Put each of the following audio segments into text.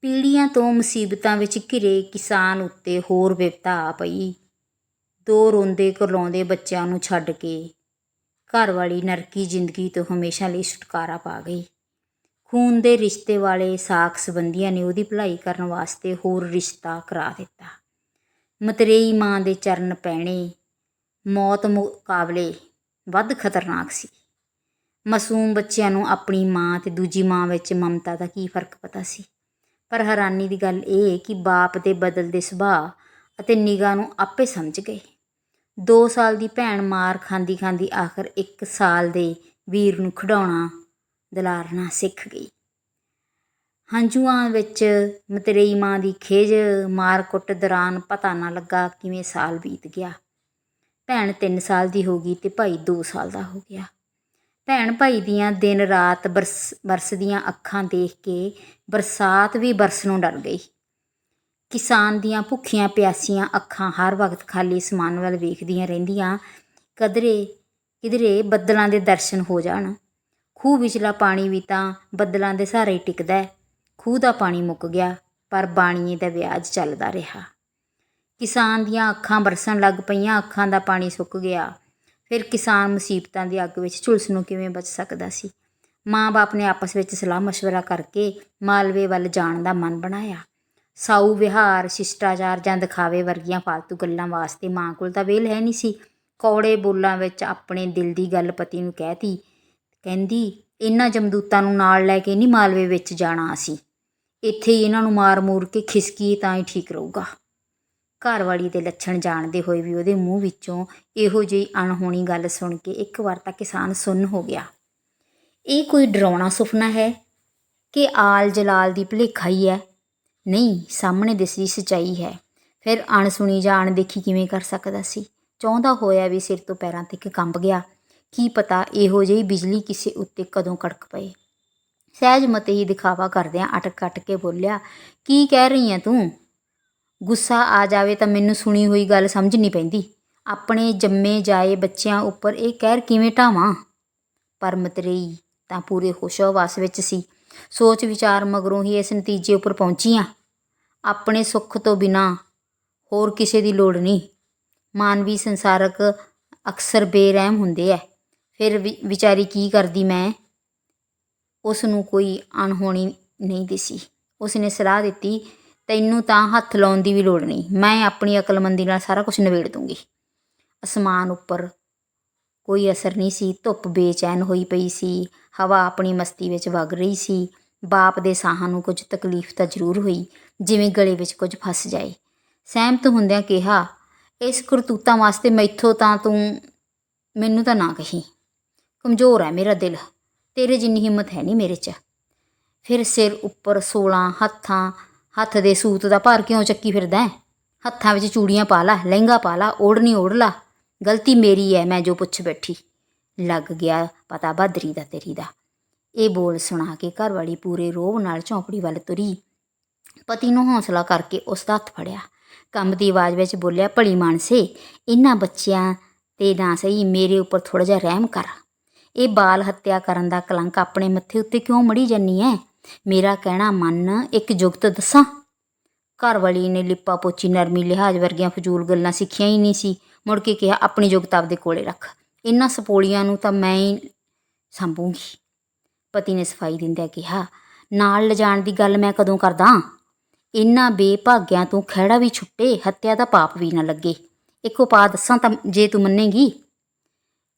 ਪੀੜ੍ਹੀਆਂ ਤੋਂ ਮੁਸੀਬਤਾਂ ਵਿੱਚ ਘਿਰੇ ਕਿਸਾਨ ਉੱਤੇ ਹੋਰ ਵਿਪਤਾ ਆ ਪਈ। ਦੋ ਰੋਂਦੇ ਕੁਰਲਾਉਂਦੇ ਬੱਚਿਆਂ ਨੂੰ ਛੱਡ ਕੇ ਘਰ ਵਾਲੀ ਨਰਕੀ ਜ਼ਿੰਦਗੀ ਤੋਂ ਹਮੇਸ਼ਾ ਲਈ ਛੁਟਕਾਰਾ ਪਾ ਗਈ। ਖੂਨ ਦੇ ਰਿਸ਼ਤੇ ਵਾਲੇ ਸਾਖ ਸੰਬੰਧੀਆਂ ਨੇ ਉਹਦੀ ਭਲਾਈ ਕਰਨ ਵਾਸਤੇ ਹੋਰ ਰਿਸ਼ਤਾ ਕਰਾ ਦਿੱਤਾ। ਮਤਰੇਈ ਮਾਂ ਦੇ ਚਰਨ ਪੈਣੇ ਮੌਤ ਮੁਕਾਬਲੇ ਵੱਧ ਖਤਰਨਾਕ ਸੀ। ਮਾਸੂਮ ਬੱਚਿਆਂ ਨੂੰ ਆਪਣੀ ਮਾਂ ਤੇ ਦੂਜੀ ਮਾਂ ਵਿੱਚ ਮਮਤਾ ਦਾ ਕੀ ਫ਼ਰਕ ਪਤਾ ਸੀ? ਪਰ ਹੈਰਾਨੀ ਦੀ ਗੱਲ ਇਹ ਕਿ ਬਾਪ ਦੇ ਬਦਲਦੇ ਸੁਭਾਅ ਅਤੇ ਨਿਗਾਹ ਨੂੰ ਆਪੇ ਸਮਝ ਗਏ। 2 ਸਾਲ ਦੀ ਭੈਣ ਮਾਰ ਖਾਂਦੀ ਖਾਂਦੀ ਆਖਰ 1 ਸਾਲ ਦੇ ਵੀਰ ਨੂੰ ਖਿਡਾਉਣਾ ਦਲਾਰਨਾ ਸਿੱਖ ਗਈ। ਹੰਝੂਆਂ ਵਿੱਚ ਮਤਰੇਈ ਮਾਂ ਦੀ ਖੇਜ ਮਾਰ ਕੁੱਟ ਦੌਰਾਨ ਪਤਾ ਨਾ ਲੱਗਾ ਕਿਵੇਂ ਸਾਲ ਬੀਤ ਗਿਆ। ਭੈਣ 3 ਸਾਲ ਦੀ ਹੋ ਗਈ ਤੇ ਭਾਈ 2 ਸਾਲ ਦਾ ਹੋ ਗਿਆ। ਭੈਣ ਭਾਈ ਦੀਆਂ ਦਿਨ ਰਾਤ ਬਰਸ, ਬਰਸਦੀਆਂ ਅੱਖਾਂ ਦੇਖ ਕੇ ਬਰਸਾਤ ਵੀ ਬਰਸ ਨੂੰ ਡਰ ਗਈ। ਕਿਸਾਨ ਦੀਆਂ ਭੁੱਖੀਆਂ ਪਿਆਸੀਆਂ ਅੱਖਾਂ ਹਰ ਵਕਤ ਖਾਲੀ ਸਮਾਨ ਵੱਲ ਵੇਖਦੀਆਂ ਰਹਿੰਦੀਆਂ। ਕਦਰੇ, ਕਿਧਰੇ ਬੱਦਲਾਂ ਦੇ ਦਰਸ਼ਨ ਹੋ ਜਾਣ। ਖੂਹ ਵਿਚਲਾ ਪਾਣੀ ਵੀ ਤਾਂ ਬੱਦਲਾਂ ਦੇ ਸਹਾਰੇ ਟਿਕਦਾ ਹੈ। ਖੂਹ ਦਾ ਪਾਣੀ ਮੁੱਕ ਗਿਆ, ਪਰ ਬਾਣੀਏ ਦਾ ਵਿਆਜ ਚੱਲਦਾ ਰਿਹਾ। ਕਿਸਾਨ ਦੀਆਂ ਅੱਖਾਂ ਬਰਸਣ ਲੱਗ ਪਈਆਂ, ਅੱਖਾਂ ਦਾ ਪਾਣੀ ਸੁੱਕ ਗਿਆ। ਫਿਰ ਕਿਸਾਨ ਮੁਸੀਬਤਾਂ ਦੀ ਅੱਗ ਵਿੱਚ ਝੁਲਸ ਨੂੰ ਕਿਵੇਂ ਬਚ ਸਕਦਾ ਸੀ? ਮਾਂ-ਬਾਪ ਨੇ ਆਪਸ ਵਿੱਚ ਸਲਾਹ مشਵਰਾ ਕਰਕੇ ਮਾਲਵੇ ਵੱਲ ਜਾਣ ਦਾ ਮਨ ਬਣਾਇਆ। ਸਾਊ ਵਿਹਾਰ, ਸ਼ਿਸ਼ਟਾਚਾਰ ਜਾਂ ਦਿਖਾਵੇ ਵਰਗੀਆਂ ਫालतू ਗੱਲਾਂ ਵਾਸਤੇ ਮਾਂ ਕੋਲ ਤਾਂ ਵੇਲ ਹੈ ਨਹੀਂ ਸੀ। ਕੌੜੇ ਬੋਲਾਂ ਵਿੱਚ ਆਪਣੇ ਦਿਲ ਦੀ ਗੱਲ ਪਤੀ ਨੂੰ ਕਹਿਤੀ, ਕਹਿੰਦੀ, ਇਹਨਾਂ ਜਮਦੂਤਾਂ ਨੂੰ ਨਾਲ ਲੈ ਕੇ ਨਹੀਂ ਮਾਲਵੇ ਵਿੱਚ ਜਾਣਾ ਅਸੀਂ। ਇੱਥੇ ਹੀ ਇਹਨਾਂ ਨੂੰ ਮਾਰ ਮੂਰ ਕੇ ਖਿਸਕੀ ਤਾਂ ਹੀ ਠੀਕ ਰਹੂਗਾ। ਘਰਵਾਲੀ ਦੇ ਲੱਛਣ ਜਾਣਦੇ ਹੋਏ ਵੀ ਉਹਦੇ ਮੂੰਹ ਵਿੱਚੋਂ ਇਹੋ ਜਿਹੀ ਅਣਹੋਣੀ ਗੱਲ ਸੁਣ ਕੇ ਇੱਕ ਵਾਰ ਤਾਂ ਕਿਸਾਨ ਸੁੰਨ ਹੋ ਗਿਆ। ਇਹ ਕੋਈ ਡਰਾਉਣਾ ਸੁਪਨਾ ਹੈ ਕਿ ਆਲ ਜਲਾਲ ਦੀ ਭੁਲੇਖਾ ਹੀ ਹੈ? ਨਹੀਂ, ਸਾਹਮਣੇ ਦਿਸਦੀ ਸਚਾਈ ਹੈ। ਫਿਰ ਅਣਸੁਣੀ ਜਾਂ ਅਣਦੇਖੀ ਕਿਵੇਂ ਕਰ ਸਕਦਾ ਸੀ? ਚਾਹੁੰਦਾ ਹੋਇਆ ਵੀ ਸਿਰ ਤੋਂ ਪੈਰਾਂ ਤੱਕ ਕੰਬ ਗਿਆ। ਕੀ ਪਤਾ ਇਹੋ ਜਿਹੀ ਬਿਜਲੀ ਕਿਸੇ ਉੱਤੇ ਕਦੋਂ ਕੜਕ ਪਏ। ਸਹਿਜ ਮਤੇ ਹੀ ਦਿਖਾਵਾ ਕਰਦਿਆਂ ਅਟਕ ਅਟਕ ਕੇ ਬੋਲਿਆ, ਕੀ ਕਹਿ ਰਹੀ ਹੈ ਤੂੰ? ਗੁੱਸਾ ਆ ਜਾਵੇ ਤਾਂ ਮੈਨੂੰ ਸੁਣੀ ਹੋਈ ਗੱਲ ਸਮਝ ਨਹੀਂ ਪੈਂਦੀ। ਆਪਣੇ ਜੰਮੇ ਜਾਏ ਬੱਚਿਆਂ ਉੱਪਰ ਇਹ ਕਹਿਰ ਕਿਵੇਂ ਢਾਵਾਂ? ਪਰ ਮਤਰੇਈ ਤਾਂ ਪੂਰੇ ਹੋਸ਼ੋ-ਹਵਾਸ ਵਿੱਚ ਸੀ। ਸੋਚ ਵਿਚਾਰ ਮਗਰੋਂ ਹੀ ਇਸ ਨਤੀਜੇ ਉੱਪਰ ਪਹੁੰਚੀਆਂ। ਆਪਣੇ ਸੁੱਖ ਤੋਂ ਬਿਨਾ ਹੋਰ ਕਿਸੇ ਦੀ ਲੋੜ ਨਹੀਂ। ਮਾਨਵੀ ਸੰਸਾਰਕ ਅਕਸਰ ਬੇਰਹਿਮ ਹੁੰਦੇ ਐ। ਫਿਰ ਵਿ- ਵਿਚਾਰੀ ਕੀ ਕਰਦੀ ਮੈਂ? ਉਸ ਨੂੰ ਕੋਈ ਅਣਹੋਣੀ ਨਹੀਂ ਦਿਸੀ। ਉਸ ਨੇ ਸਲਾਹ ਦਿੱਤੀ ਤੈਨੂੰ ਤਾਂ ਹੱਥ ਲਾਉਣ ਦੀ ਵੀ ਲੋੜ ਨਹੀਂ। ਮੈਂ ਆਪਣੀ ਅਕਲਮੰਦੀ ਨਾਲ ਸਾਰਾ ਕੁਝ ਨਿਬੇੜ ਦੂੰਗੀ। ਅਸਮਾਨ ਉੱਪਰ ਕੋਈ ਅਸਰ ਨਹੀਂ ਸੀ। ਧੁੱਪ ਬੇਚੈਨ ਹੋਈ ਪਈ ਸੀ। ਹਵਾ ਆਪਣੀ ਮਸਤੀ ਵਿੱਚ ਵਗ ਰਹੀ ਸੀ। ਬਾਪ ਦੇ ਸਾਹਾਂ ਨੂੰ ਕੁਝ ਤਕਲੀਫ ਤਾਂ ਜ਼ਰੂਰ ਹੋਈ, ਜਿਵੇਂ ਗਲੇ ਵਿੱਚ ਕੁਝ ਫਸ ਜਾਏ। ਸਹਿਮਤ ਹੁੰਦਿਆਂ ਕਿਹਾ, ਇਸ ਕਰਤੂਤਾਂ ਵਾਸਤੇ ਮੈਥੋਂ ਤਾਂ ਤੂੰ ਮੈਨੂੰ ਤਾਂ ਨਾ ਕਹੀ। ਕਮਜ਼ੋਰ ਹੈ ਮੇਰਾ ਦਿਲ। ਤੇਰੇ ਜਿੰਨੀ ਹਿੰਮਤ ਹੈ ਨਹੀਂ ਮੇਰੇ 'ਚ। ਫਿਰ ਸਿਰ ਉੱਪਰ 16 ਹੱਥਾਂ ਹੱਥ ਦੇ ਸੂਤ ਦਾ ਭਾਰ ਕਿਉਂ ਚੱਕੀ ਫਿਰਦਾ ਹੈ? ਹੱਥਾਂ ਵਿੱਚ ਚੂੜੀਆਂ ਪਾ ਲਾ, ਲਹਿੰਗਾ ਪਾ ਲਾ ਓੜਨੀ ਓੜ ਲਾ। ਗਲਤੀ ਮੇਰੀ ਹੈ ਮੈਂ ਜੋ ਪੁੱਛ ਬੈਠੀ। ਲੱਗ ਗਿਆ ਪਤਾ ਬਹਾਦਰੀ ਦਾ ਤੇਰੀ ਦਾ। ਇਹ ਬੋਲ ਸੁਣਾ ਕੇ ਘਰ ਵਾਲੀ ਪੂਰੇ ਰੋਹ ਨਾਲ ਝੌਂਪੜੀ ਵੱਲ ਤੁਰੀ। ਪਤੀ ਨੂੰ ਹੌਸਲਾ ਕਰਕੇ ਉਸ ਦਾ ਹੱਥ ਫੜਿਆ। ਕੰਮ ਦੀ ਆਵਾਜ਼ ਵਿੱਚ ਬੋਲਿਆ, ਭਲੀ ਮਾਨਸੇ ਇਹਨਾਂ ਬੱਚਿਆਂ ਤੇ ਨਾ ਸਹੀ, ਮੇਰੇ ਉੱਪਰ ਥੋੜਾ ਜਿਹਾ ਰਹਿਮ ਕਰ। ਇਹ ਬਾਲ ਹੱਤਿਆ ਕਰਨ ਦਾ ਕਲੰਕ ਆਪਣੇ ਮੱਥੇ ਉੱਤੇ ਕਿਉਂ ਮੜੀ ਜਾਨੀ ਐ? ਮੇਰਾ ਕਹਿਣਾ ਮੰਨ, ਇੱਕ ਜੁਗਤ ਦੱਸਾਂ? ਘਰ ਵਾਲੀ ਨੇ ਲਿਪਾ ਪੋਚੀ ਨਰਮੀ ਲਿਹਾਜ਼ ਵਰਗੀਆਂ ਫਜ਼ੂਲ ਗੱਲਾਂ ਸਿੱਖੀਆਂ ਹੀ ਨਹੀਂ ਸੀ। ਮੁੜ ਕੇ ਕਿਹਾ, ਆਪਣੀ ਜੁਗਤ ਆਪਦੇ ਕੋਲੇ ਰੱਖ। ਇਹਨਾਂ ਸਪੋਲੀਆਂ ਨੂੰ ਤਾਂ ਮੈਂ ਹੀ ਸੰਭੂਗੀ। ਪਤੀ ਨੇ ਸਫ਼ਾਈ ਦਿੰਦਿਆਂ ਕਿਹਾ, ਨਾਲ ਲਿਜਾਣ ਦੀ ਗੱਲ ਮੈਂ ਕਦੋਂ ਕਰਦਾ? ਇਹਨਾਂ ਬੇਭਾਗਿਆਂ ਤੋਂ ਖਹਿੜਾ ਵੀ ਛੁੱਟੇ, ਹੱਤਿਆ ਦਾ ਪਾਪ ਵੀ ਨਾ ਲੱਗੇ। ਇੱਕ ਉਪਾਅ ਦੱਸਾਂ ਤਾਂ ਜੇ ਤੂੰ ਮੰਨੇਗੀ?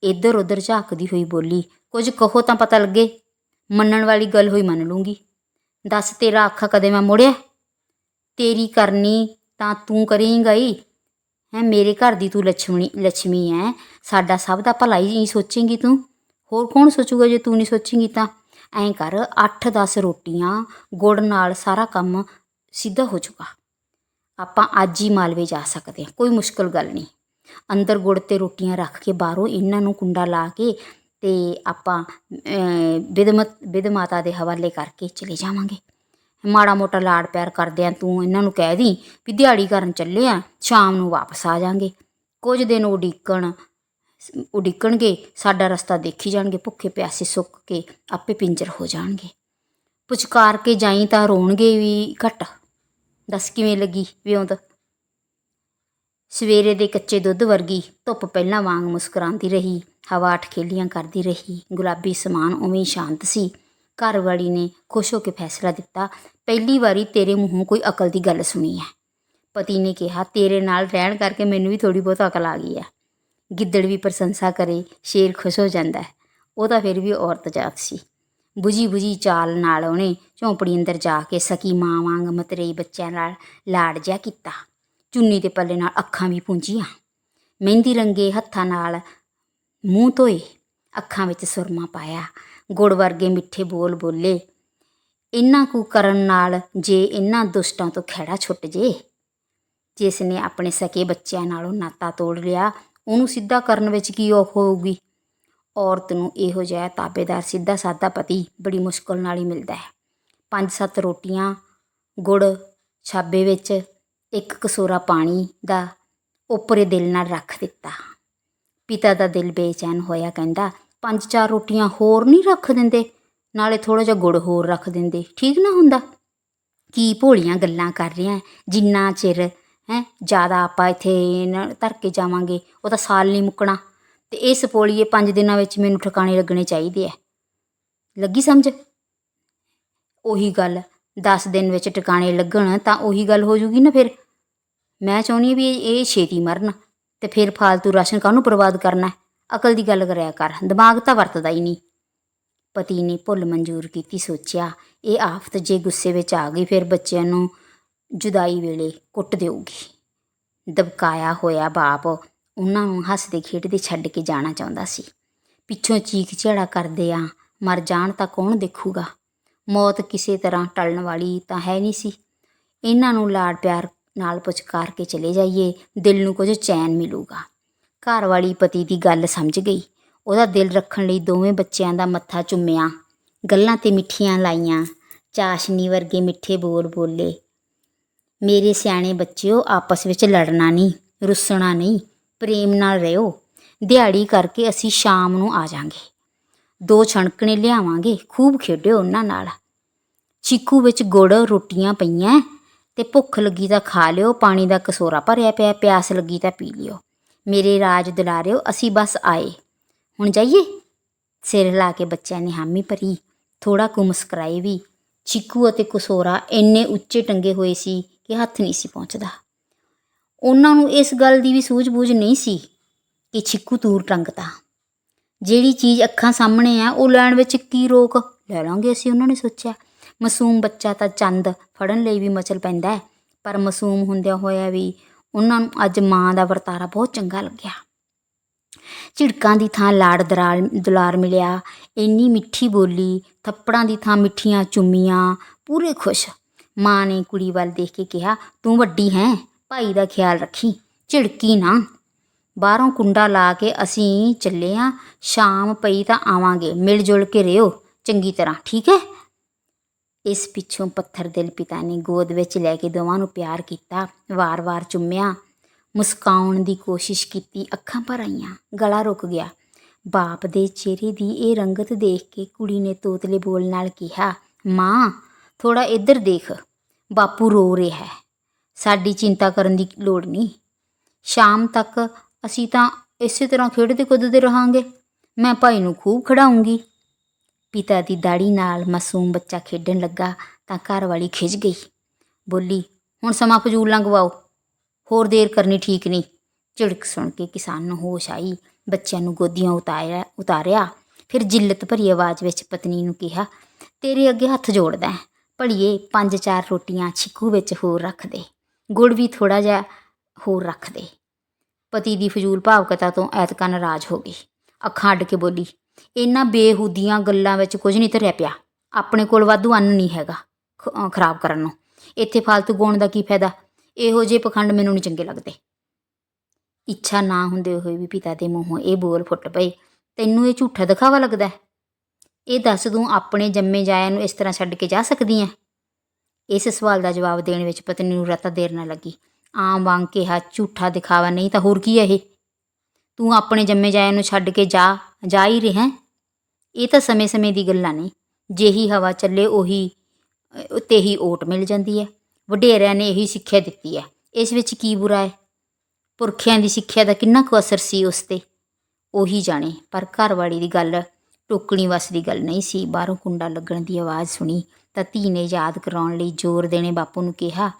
ਇੱਧਰ ਉੱਧਰ ਝਾਕਦੀ ਹੋਈ ਬੋਲੀ, ਕੁਝ ਕਹੋ ਤਾਂ ਪਤਾ ਲੱਗੇ? ਮੰਨਣ ਵਾਲੀ ਗੱਲ ਹੋਈ ਮੰਨ ਲੂੰਗੀ। ਦੱਸ ਤੇਰਾ ਆਖਾ ਕਦੇ ਮੈਂ ਮੁੜਿਆ? ਤੇਰੀ ਕਰਨੀ ਤਾਂ ਤੂੰ ਕਰੇਂਗਾ ਹੀ ਹੈ, ਮੇਰੇ ਘਰ ਦੀ ਤੂੰ ਲక్ష్ਮੀ ਲక్ష్ਮੀ ਐ। ਸਾਡਾ ਸਭ ਦਾ ਭਲਾ ਹੀ ਸੋਚੇਂਗੀ ਤੂੰ। ਹੋਰ ਕੌਣ ਸੋਚੂਗਾ ਜੇ ਤੂੰ ਨਹੀਂ ਸੋਚੇਂਗੀ ਤਾਂ? ਐਂ ਕਰ 8-10 ਰੋਟੀਆਂ, ਗੁੜ ਨਾਲ ਸਾਰਾ ਕੰਮ ਸਿੱਧਾ ਹੋ ਚੁੱਕਾ ਆਪਾਂ ਅੱਜ ਹੀ ਮਾਲਵੇ ਜਾ ਸਕਦੇ ਹਾਂ ਕੋਈ ਮੁਸ਼ਕਲ ਗੱਲ ਨਹੀਂ ਅੰਦਰ ਗੁੜ ਤੇ ਰੋਟੀਆਂ ਰੱਖ ਕੇ ਬਾਹਰੋਂ ਇਹਨਾਂ ਨੂੰ ਕੁੰਡਾ ਲਾ ਕੇ ਤੇ ਆਪਾਂ ਅਹ, ਬਿਦਮਤ ਮਾਤਾ ਦੇ ਹਵਾਲੇ ਕਰਕੇ ਚਲੇ ਜਾਵਾਂਗੇ। ਮਾੜਾ ਮੋਟਾ ਲਾੜ ਪਿਆਰ ਕਰਦਿਆਂ ਤੂੰ ਇਹਨਾਂ ਨੂੰ ਕਹਿ ਦੀ ਵੀ ਦਿਹਾੜੀ ਕਰਨ ਚੱਲੇ ਆ ਸ਼ਾਮ ਨੂੰ ਵਾਪਸ ਆ ਜਾਾਂਗੇ। ਕੁਝ ਦਿਨ ਉਡੀਕਣ ਉਡੀਕਣਗੇ ਸਾਡਾ ਰਸਤਾ ਦੇਖੀ ਜਾਣਗੇ ਭੁੱਖੇ ਪਿਆਸੇ ਸੁੱਕ ਕੇ ਆਪੇ ਪਿੰਜਰ ਹੋ ਜਾਣਗੇ। ਪੁਚਕਾਰ ਕੇ ਜਾਈ ਤਾਂ ਰੋਣਗੇ ਵੀ ਘੱਟ। ਦੱਸ ਕਿਵੇਂ ਲੱਗੀ ਵਿਉਂਤ ਸਵੇਰੇ ਦੇ ਕੱਚੇ ਦੁੱਧ ਵਰਗੀ ਧੁੱਪ ਪਹਿਲਾਂ ਵਾਂਗ ਮੁਸਕਰਾਉਂਦੀ ਰਹੀ, ਹਵਾ ਠਖੇਲੀਆਂ ਕਰਦੀ ਰਹੀ, ਗੁਲਾਬੀ ਸਮਾਨ ਉਵੇਂ ਸ਼ਾਂਤ ਸੀ। ਘਰ ਵਾਲੀ ਨੇ ਖੁਸ਼ ਹੋ ਕੇ ਫੈਸਲਾ ਦਿੱਤਾ, ਪਹਿਲੀ ਵਾਰੀ ਤੇਰੇ ਮੂੰਹੋਂ ਕੋਈ ਅਕਲ ਦੀ ਗੱਲ ਸੁਣੀ ਹੈ। ਪਤੀ ਨੇ ਕਿਹਾ, ਤੇਰੇ ਨਾਲ ਰਹਿਣ ਕਰਕੇ ਮੈਨੂੰ ਵੀ ਥੋੜੀ ਬਹੁਤ ਅਕਲ ਆ ਗਈ ਹੈ। ਗਿੱਦੜ ਵੀ ਪ੍ਰਸ਼ੰਸਾ ਕਰੇ, ਸ਼ੇਰ ਖੁਸ਼ ਹੋ ਜਾਂਦਾ ਹੈ। ਉਹ ਤਾਂ ਫਿਰ ਵੀ ਔਰਤ ਜਾਤ ਸੀ। ਬੁਝੀ ਬੁਝੀ ਚਾਲ ਨਾਲ ਉਹਨੇ ਝੌਂਪੜੀ ਅੰਦਰ ਜਾ ਕੇ ਸਕੀ ਮਾਂ ਵਾਂਗ ਮਤਰੇਈ ਬੱਚਿਆਂ ਨਾਲ ਲਾਡ ਜਿਹਾ ਕੀਤਾ। ਚੁੰਨੀ ਦੇ ਪੱਲੇ ਨਾਲ ਅੱਖਾਂ ਵੀ ਪੂੰਝੀਆਂ। ਮਹਿੰਦੀ ਰੰਗੇ ਹੱਥਾਂ ਨਾਲ ਮੂੰਹ ਧੋਏ। ਅੱਖਾਂ ਵਿੱਚ ਸੁਰਮਾ ਪਾਇਆ। ਗੁੜ ਵਰਗੇ ਮਿੱਠੇ ਬੋਲ ਬੋਲੇ। ਇੰਨਾ ਕੁ ਕਰਨ ਨਾਲ ਜੇ ਇਹਨਾਂ ਦੁਸ਼ਟਾਂ ਤੋਂ ਖਹਿੜਾ ਛੁੱਟ ਜੇ। ਜਿਸ ਨੇ ਆਪਣੇ ਸਕੇ ਬੱਚਿਆਂ ਨਾਲੋਂ ਨਾਤਾ ਤੋੜ ਲਿਆ, ਉਹਨੂੰ ਸਿੱਧਾ ਕਰਨ ਵਿੱਚ ਕੀ ਔਖ ਹੋਊਗੀ? ਔਰਤ ਨੂੰ ਇਹੋ ਜਿਹਾ ਤਾਬੇਦਾਰ ਸਿੱਧਾ ਸਾਦਾ ਪਤੀ ਬੜੀ ਮੁਸ਼ਕਲ ਨਾਲ ਹੀ ਮਿਲਦਾ ਹੈ। ਪੰਜ ਸੱਤ ਰੋਟੀਆਂ, ਗੁੜ, ਛਾਬੇ ਵਿੱਚ ਇੱਕ ਕਸੋਰਾ ਪਾਣੀ ਦਾ ਉੱਪਰੇ ਦਿਲ ਨਾਲ ਰੱਖ ਦਿੱਤਾ। ਪਿਤਾ ਦਾ ਦਿਲ ਬੇਚੈਨ ਹੋਇਆ ਕਹਿੰਦਾ, ਪੰਜ ਚਾਰ ਰੋਟੀਆਂ ਹੋਰ ਨਹੀਂ ਰੱਖ ਦਿੰਦੇ, ਨਾਲੇ ਥੋੜਾ ਜਿਹਾ ਗੁੜ ਹੋਰ ਰੱਖ ਦਿੰਦੇ, ਠੀਕ ਨਾ ਹੁੰਦਾ? ਕੀ ਭੋਲੀਆਂ ਗੱਲਾਂ ਕਰ ਰਿਹਾ ਜਿੰਨਾ ਚਿਰ, ਹੈ, ਜ਼ਿਆਦਾ ਆਪਾਂ ਇੱਥੇ ਨ- ਧਰ ਕੇ ਜਾਵਾਂਗੇ, ਉਹ ਤਾਂ ਸਾਲ ਨਹੀਂ ਮੁੱਕਣਾ। ਤੇ ਇਹ ਸਪੋਲੀਏ ਪੰਜ ਦਿਨਾਂ ਵਿੱਚ ਮੈਨੂੰ ਠਿਕਾਣੇ ਲੱਗਣੇ ਚਾਹੀਦੇ ਐ ਲੱਗੀ ਸਮਝ? ਉਹੀ ਗੱਲ 10 ਦਿਨ ਵਿੱਚ ਟਿਕਾਣੇ ਲੱਗਣ ਤਾਂ ਉਹੀ ਗੱਲ ਹੋ ਜੂਗੀ ਨਾ ਫਿਰ। ਮੈਂ ਚਾਹੁੰਦੀ ਹਾਂ ਵੀ ਇਹ ਛੇਤੀ ਮਰਨ ਤੇ ਫਿਰ ਫਾਲਤੂ ਰਾਸ਼ਨ ਕਾਹਨੂੰ ਬਰਬਾਦ ਕਰਨਾ ਅਕਲ ਦੀ ਗੱਲ ਕਰਿਆ ਕਰ, ਦਿਮਾਗ ਤਾਂ ਵਰਤਦਾ ਹੀ ਨਹੀਂ। ਪਤੀ ਨੇ ਭੁੱਲ ਮਨਜ਼ੂਰ ਕੀਤੀ, ਸੋਚਿਆ, ਇਹ ਆਫਤ ਜੇ ਗੁੱਸੇ ਵਿੱਚ ਆ ਗਈ, ਫਿਰ ਬੱਚਿਆਂ ਨੂੰ ਜੁਦਾਈ ਵੇਲੇ ਕੁੱਟ ਦੇਊਗੀ। ਦਬਕਾਇਆ ਹੋਇਆ ਬਾਪ ਉਹਨਾਂ ਨੂੰ ਹੱਸਦੇ ਖੇਡਦੇ ਛੱਡ ਕੇ ਜਾਣਾ ਚਾਹੁੰਦਾ ਸੀ। ਪਿੱਛੋਂ ਚੀਕ ਝੜਾ ਕਰਦੇ ਆ, ਮਰ ਜਾਣ ਤਾਂ ਕੌਣ ਦੇਖੂਗਾ? ਮੌਤ ਕਿਸੇ ਤਰ੍ਹਾਂ ਟਲਣ ਵਾਲੀ ਤਾਂ ਹੈ ਨਹੀਂ ਸੀ। ਇਹਨਾਂ ਨੂੰ ਲਾਡ ਪਿਆਰ ਨਾਲ ਪੁਚਕਾਰ ਕੇ ਚਲੇ ਜਾਈਏ, ਦਿਲ ਨੂੰ ਕੁਝ ਚੈਨ ਮਿਲੂਗਾ। ਘਰ ਵਾਲੀ ਪਤੀ ਦੀ ਗੱਲ ਸਮਝ ਗਈ। ਉਹਦਾ ਦਿਲ ਰੱਖਣ ਲਈ ਦੋਵੇਂ ਬੱਚਿਆਂ ਦਾ ਮੱਥਾ ਚੁੰਮਿਆ। ਗੱਲਾਂ ਤੇ ਮਿੱਠੀਆਂ ਲਾਈਆਂ। ਚਾਸ਼ਨੀ ਵਰਗੇ ਮਿੱਠੇ ਬੋਲ ਬੋਲੇ। ਮੇਰੇ ਸਿਆਣੇ ਬੱਚਿਓ, ਆਪਸ ਵਿੱਚ ਲੜਨਾ ਨਹੀਂ, ਰੁੱਸਣਾ ਨਹੀਂ, ਪ੍ਰੇਮ ਨਾਲ ਰਹਿਓ ਦਿਹਾੜੀ ਕਰਕੇ ਅਸੀਂ ਸ਼ਾਮ ਨੂੰ ਆ ਜਾਾਂਗੇ। ਦੋ ਛਣਕਣੇ ਲਿਆਵਾਂਗੇ। ਖੂਬ ਖੇਡਿਓ ਉਹਨਾਂ ਨਾਲ। ਚੀਕੂ ਵਿੱਚ ਗੁੜ, ਰੋਟੀਆਂ ਪਈਆਂ। ਤੇ ਭੁੱਖ ਲੱਗੀ ਤਾਂ ਖਾ ਲਿਓ, ਪਾਣੀ ਦਾ ਕਸੋਰਾ ਭਰਿਆ ਪਿਆ, ਪਿਆਸ ਲੱਗੀ ਤਾਂ ਪੀ ਲਿਓ। ਮੇਰੇ ਰਾਜ ਦੁਲਾਰਿਓ, ਅਸੀਂ ਬਸ ਆਏ। ਹੁਣ ਜਾਈਏ? ਸਿਰ ਹਿਲਾ ਕੇ ਬੱਚਿਆਂ ਨੇ ਹਾਮੀ ਭਰੀ। ਥੋੜਾ ਕੁ ਮੁਸਕਰਾਏ ਵੀ। ਚੀਕੂ ਅਤੇ ਕਸੋਰਾ ਇੰਨੇ ਉੱਚੇ ਟੰਗੇ ਹੋਏ ਸੀ ਕਿ ਹੱਥ ਨਹੀਂ ਸੀ ਪਹੁੰਚਦਾ। ਉਹਨਾਂ ਨੂੰ ਇਸ ਗੱਲ ਦੀ ਵੀ ਸੂਝ-ਬੂਝ ਨਹੀਂ ਸੀ ਕਿ ਚੀਕੂ ਦੂਰ ਟੰਗਦਾ। ਜਿਹੜੀ ਚੀਜ਼ ਅੱਖਾਂ ਸਾਹਮਣੇ ਆ, ਉਹ ਲੈਣ ਵਿੱਚ ਕੀ ਰੋਕ? ਲੈ ਲਾਂਗੇ ਅਸੀਂ, ਉਹਨਾਂ ਨੇ ਸੋਚਿਆ। ਮਾਸੂਮ ਬੱਚਾ ਤਾਂ ਚੰਦ ਫੜਨ ਲਈ ਵੀ ਮਚਲ ਪੈਂਦਾ ਹੈ, ਪਰ ਮਾਸੂਮ ਹੁੰਦਿਆਂ ਹੋਇਆ ਵੀ ਉਹਨਾਂ ਨੂੰ ਅੱਜ ਮਾਂ ਦਾ ਵਰਤਾਰਾ ਬਹੁਤ ਚੰਗਾ ਲੱਗਿਆ। ਝਿੜਕਾਂ ਦੀ ਥਾਂ ਲਾੜ ਦਰਾਲ, ਦੁਲਾਰ ਮਿਲਿਆ, ਇੰਨੀ ਮਿੱਠੀ ਬੋਲੀ, ਥੱਪੜਾਂ ਦੀ ਥਾਂ ਮਿੱਠੀਆਂ ਚੁੰਮੀਆਂ, ਪੂਰੇ ਖੁਸ਼। ਮਾਂ ਨੇ ਕੁੜੀ ਵੱਲ ਦੇਖ ਕੇ ਕਿਹਾ, ਤੂੰ ਵੱਡੀ ਹੈ, ਭਾਈ ਦਾ ਖਿਆਲ ਰੱਖੀ, ਝਿੜਕੀ ਨਾ। ਬਾਹਰੋਂ ਕੁੰਡਾ ਲਾ ਕੇ ਅਸੀਂ ਚੱਲੇ ਆਂ, ਸ਼ਾਮ ਪਈ ਤਾਂ ਆਵਾਂਗੇ ਮਿਲ ਜੁਲ ਕੇ ਰਿਓ, ਚੰਗੀ ਤਰ੍ਹਾਂ, ਠੀਕ ਹੈ? ਇਸ ਪਿੱਛੋਂ ਪੱਥਰ ਦਿਲ ਪਿਤਾ ਨੇ ਗੋਦ ਵਿੱਚ ਲੈ ਕੇ ਦੋਵਾਂ ਨੂੰ ਪਿਆਰ ਕੀਤਾ, ਵਾਰ-ਵਾਰ ਚੁੰਮਿਆ। ਮੁਸਕਾਉਣ ਦੀ ਕੋਸ਼ਿਸ਼ ਕੀਤੀ, ਅੱਖਾਂ ਭਰ ਆਈਆਂ, ਗਲਾ ਰੁਕ ਗਿਆ। ਬਾਪ ਦੇ ਚਿਹਰੇ ਦੀ ਇਹ ਰੰਗਤ ਦੇਖ ਕੇ ਕੁੜੀ ਨੇ ਤੋਤਲੇ ਬੋਲ ਨਾਲ ਕਿਹਾ, ਮਾਂ ਥੋੜਾ ਇੱਧਰ ਦੇਖ। ਬਾਪੂ ਰੋ ਰਿਹਾ ਹੈ। ਸਾਡੀ ਚਿੰਤਾ ਕਰਨ ਦੀ ਲੋੜ ਨਹੀਂ। ਸ਼ਾਮ ਤੱਕ ਅਸੀਂ ਤਾਂ ਇਸੇ ਤਰ੍ਹਾਂ ਖੇਡਦੇ ਕੁੱਦਦੇ ਰਹਾਂਗੇ। ਮੈਂ ਭਾਈ ਨੂੰ ਖੂਬ ਖੜਾਉਂਗੀ ਪਿਤਾ ਦੀ ਦਾੜੀ ਨਾਲ ਮਾਸੂਮ ਬੱਚਾ ਖੇਡਣ ਲੱਗਾ ਤਾਂ ਘਰ ਵਾਲੀ ਖਿਝ ਗਈ। ਬੋਲੀ, ਹੁਣ ਸਮਾਂ ਫਜ਼ੂਲ ਨਾ ਗਵਾਓ ਹੋਰ ਦੇਰ ਕਰਨੀ ਠੀਕ ਨਹੀਂ। ਝਿੜਕ ਸੁਣ ਕੇ ਕਿਸਾਨ ਨੂੰ ਹੋਸ਼ ਆਈ। ਬੱਚਿਆਂ ਨੂੰ ਗੋਦੀਆਂ ਉਤਾਰਿਆ ਉਤਾਰਿਆ। ਫਿਰ ਜਿੱਲਤ ਭਰੀ ਆਵਾਜ਼ ਵਿੱਚ ਪਤਨੀ ਨੂੰ ਕਿਹਾ, ਤੇਰੇ ਅੱਗੇ ਹੱਥ ਜੋੜਦਾ ਹੈ। ਭੜੀਏ ਪੰਜ ਚਾਰ ਰੋਟੀਆਂ ਛਿੱਕੂ ਵਿੱਚ ਹੋਰ ਰੱਖ ਦੇ। ਗੁੜ ਵੀ ਥੋੜਾ ਜਿਹਾ ਹੋਰ ਰੱਖ ਦੇ। ਪਤੀ ਦੀ ਫਜ਼ੂਲ ਭਾਵਕਤਾ ਤੋਂ ਐਤਕਾਂ ਨਾਰਾਜ਼ ਹੋ ਗਈ। ਅੱਖਾਂ ਅੱਡ ਕੇ ਬੋਲੀ ਇਹਨਾਂ ਬੇਹੂਦੀਆਂ ਗੱਲਾਂ ਵਿੱਚ ਕੁਝ ਨਹੀਂ ਧਰਿਆ ਪਿਆ। ਆਪਣੇ ਕੋਲ ਵਾਧੂ ਅੰਨ ਨਹੀਂ ਹੈਗਾ ਖ- ਅਹ, ਖਰਾਬ ਕਰਨ ਨੂੰ। ਇੱਥੇ ਫालतू ਗਾਉਣ ਦਾ ਕੀ ਫਾਇਦਾ? ਇਹੋ ਜਿਹੇ ਪਖੰਡ ਮੈਨੂੰ ਨਹੀਂ ਚੰਗੇ ਲੱਗਦੇ। ਇੱਛਾ ਨਾ ਹੁੰਦੇ ਹੋਏ ਵੀ ਪਿਤਾ ਦੇ ਮੂੰਹੋਂ ਇਹ ਬੋਲ ਫੁੱਟ ਪਏ। ਤੈਨੂੰ ਇਹ ਝੂਠਾ ਦਿਖਾਵਾ ਲੱਗਦਾ ਹੈ? ਇਹ ਦੱਸ ਤੂੰ ਆਪਣੇ ਜੰਮੇ ਜਾਇਆ ਨੂੰ ਇਸ ਤਰ੍ਹਾਂ ਛੱਡ ਕੇ ਜਾ ਸਕਦੀ ਹੈ? ਇਸ ਸਵਾਲ ਦਾ ਜਵਾਬ ਦੇਣ ਵਿੱਚ ਪਤਨੀ ਨੂੰ ਰਤਾ ਦੇਰ ਨਾ ਲੱਗੀ। ਆਮ ਵਾਂਗ ਕਿਹਾ, ਝੂਠਾ ਦਿਖਾਵਾ ਨਹੀਂ ਤਾਂ ਹੋਰ ਕੀ ਹੈ ਇਹ? ਤੂੰ ਆਪਣੇ ਜੰਮੇ ਜਾਇਆ ਨੂੰ ਛੱਡ ਕੇ ਜਾ ਜਾ ਹੀ ਰਿਹਾ ਇਹ ਤਾਂ ਸਮੇਂ-ਸਮੇਂ ਦੀ ਗੱਲਾਂ ਨੇ। ਜਿਹੀ ਹਵਾ ਚੱਲੇ ਉਹੀ ਅ, ਤੇ ਹੀ ਓਟ ਮਿਲ ਜਾਂਦੀ ਹੈ। ਵਡੇਰਿਆਂ ਨੇ ਇਹੀ ਸਿੱਖਿਆ ਦਿੱਤੀ ਹੈ। ਇਸ ਵਿੱਚ ਕੀ ਬੁਰਾ ਹੈ? ਪੁਰਖਿਆਂ ਦੀ ਸਿੱਖਿਆ ਦਾ ਕਿੰਨਾ ਕੁ ਅਸਰ ਸੀ ਉਸ ਤੇ? ਉਹੀ ਜਾਣੇ। ਪਰ ਘਰਵਾਲੀ ਦੀ ਗੱਲ ਟੋਕਣੀ ਵਸ ਦੀ ਗੱਲ ਨਹੀਂ ਸੀ। ਬਾਹਰੋਂ ਕੁੰਡਾ ਲੱਗਣ ਦੀ ਆਵਾਜ਼ ਸੁਣੀ ਤਾਂ ਧੀ ਨੇ ਯਾਦ ਕਰਾਉਣ ਲਈ ਜ਼ੋਰ ਦੇਣੇ ਬਾਪੂ ਨੂੰ ਕਿਹਾ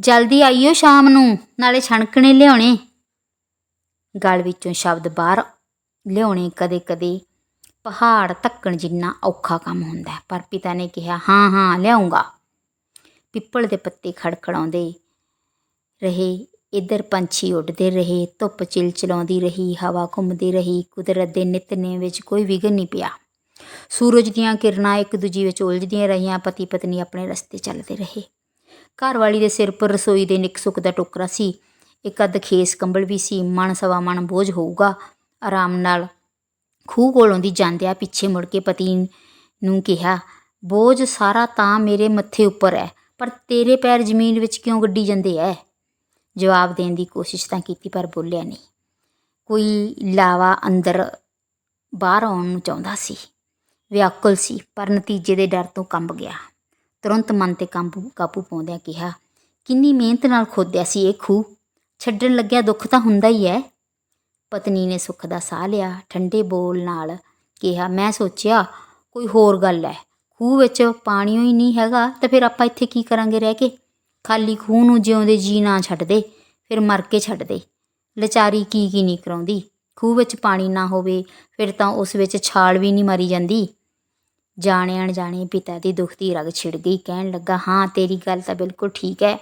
ਜਲਦੀ ਆਈਓ ਸ਼ਾਮ ਨੂੰ ਨਾਲੇ ਛਣਕਣੇ ਲਿਆਉਣੇ। ਗਲ ਵਿੱਚੋਂ ਸ਼ਬਦ ਬਾਹਰ ਲਿਆਉਣੇ ਕਦੇ-ਕਦੇ ਪਹਾੜ ਧੱਕਣ ਜਿੰਨਾ ਔਖਾ ਕੰਮ ਹੁੰਦਾ ਪਰ ਪਿਤਾ ਨੇ ਕਿਹਾ, ਹਾਂ ਹਾਂ, ਲਿਆਉਂਗਾ। ਪਿੱਪਲ ਦੇ ਪੱਤੇ ਖੜਖੜਾਉਂਦੇ ਰਹੇ, ਇੱਧਰ ਪੰਛੀ ਉੱਡਦੇ ਰਹੇ, ਧੁੱਪ ਚਿਲਚਿਲਾਉਂਦੀ ਰਹੀ, ਹਵਾ ਘੁੰਮਦੀ ਰਹੀ, ਕੁਦਰਤ ਦੇ ਨਿਤਨੇ ਵਿੱਚ ਕੋਈ ਵਿਘਨ ਨਹੀਂ ਪਿਆ। ਸੂਰਜ ਦੀਆਂ ਕਿਰਨਾਂ ਇੱਕ ਦੂਜੀ ਵਿੱਚ ਉਲਝਦੀਆਂ ਰਹੀਆਂ ਪਤੀ ਪਤਨੀ ਆਪਣੇ ਰਸਤੇ ਚੱਲਦੇ ਰਹੇ। ਘਰਵਾਲੀ ਦੇ ਸਿਰ ਪਰ ਰਸੋਈ ਦੇ ਨਿੱਕ ਸੁੱਕ ਦਾ ਟੋਕਰਾ ਸੀ। ਇੱਕ ਅੱਧ ਖੇਸ ਕੰਬਲ ਵੀ ਸੀ, ਮਨ ਸਵਾ ਮਨ ਬੋਝ ਹੋਊਗਾ। ਆਰਾਮ ਨਾਲ ਖੂਹ ਕੋਲੋਂ ਦੀ ਜਾਂਦਿਆਂ ਪਿੱਛੇ ਮੁੜ ਕੇ ਪਤੀ ਨੂੰ ਕਿਹਾ, ਬੋਝ ਸਾਰਾ ਤਾਂ ਮੇਰੇ ਮੱਥੇ ਉੱਪਰ ਹੈ ਪਰ ਤੇਰੇ ਪੈਰ ਜ਼ਮੀਨ ਵਿੱਚ ਕਿਉਂ ਗੱਡੀ ਜਾਂਦੇ ਐ? ਜਵਾਬ ਦੇਣ ਦੀ ਕੋਸ਼ਿਸ਼ ਤਾਂ ਕੀਤੀ, ਪਰ ਬੋਲਿਆ ਨਹੀਂ। ਕੋਈ ਲਾਵਾ ਅੰਦਰ ਬਾਹਰ ਆਉਣ ਨੂੰ ਚਾਹੁੰਦਾ ਸੀ। ਵਿਆਕੁਲ ਸੀ, ਪਰ ਨਤੀਜੇ ਦੇ ਡਰ ਤੋਂ ਕੰਬ ਗਿਆ। ਤੁਰੰਤ ਮਨ ਤੇ ਕਾਬੂ ਕਾਬੂ ਪਾਉਂਦਿਆਂ ਕਿਹਾ, ਕਿੰਨੀ ਮਿਹਨਤ ਨਾਲ ਖੋਦਿਆ ਸੀ ਇਹ ਖੂਹ। ਛੱਡਣ ਲੱਗਿਆ ਦੁੱਖ ਤਾਂ ਹੁੰਦਾ ਹੀ ਹੈ ਪਤਨੀ ਨੇ ਸੁੱਖ ਦਾ ਸਾਹ ਲਿਆ, ਠੰਡੇ ਬੋਲ ਨਾਲ ਕਿਹਾ, ਮੈਂ ਸੋਚਿਆ ਕੋਈ ਹੋਰ ਗੱਲ ਹੈ ਖੂਹ ਵਿੱਚ ਪਾਣੀ ਹੀ ਨਹੀਂ ਹੈਗਾ, ਤਾਂ ਫਿਰ ਆਪਾਂ ਇੱਥੇ ਕੀ ਕਰਾਂਗੇ ਰਹਿ ਕੇ? ਖਾਲੀ ਖੂਹ ਨੂੰ ਜਿਉਂਦੇ ਜੀ ਨਾ ਛੱਡ ਦੇ, ਫਿਰ ਮਰ ਕੇ ਛੱਡ ਦੇ। ਲਚਾਰੀ ਕੀ ਕੀ ਨਹੀਂ ਕਰਾਉਂਦੀ। ਖੂਹ ਵਿੱਚ ਪਾਣੀ ਨਾ ਹੋਵੇ, ਫਿਰ ਤਾਂ ਉਸ ਵਿੱਚ ਛਾਲ ਵੀ ਨਹੀਂ ਮਾਰੀ ਜਾਂਦੀ। ਜਾਣੇ ਅਣਜਾਣੇ ਪਿਤਾ ਦੀ ਦੁੱਖ ਦੀ ਰਗ ਛਿੜ ਗਈ, ਕਹਿਣ ਲੱਗਾ, ਹਾਂ, ਤੇਰੀ ਗੱਲ ਤਾਂ ਬਿਲਕੁਲ ਠੀਕ ਹੈ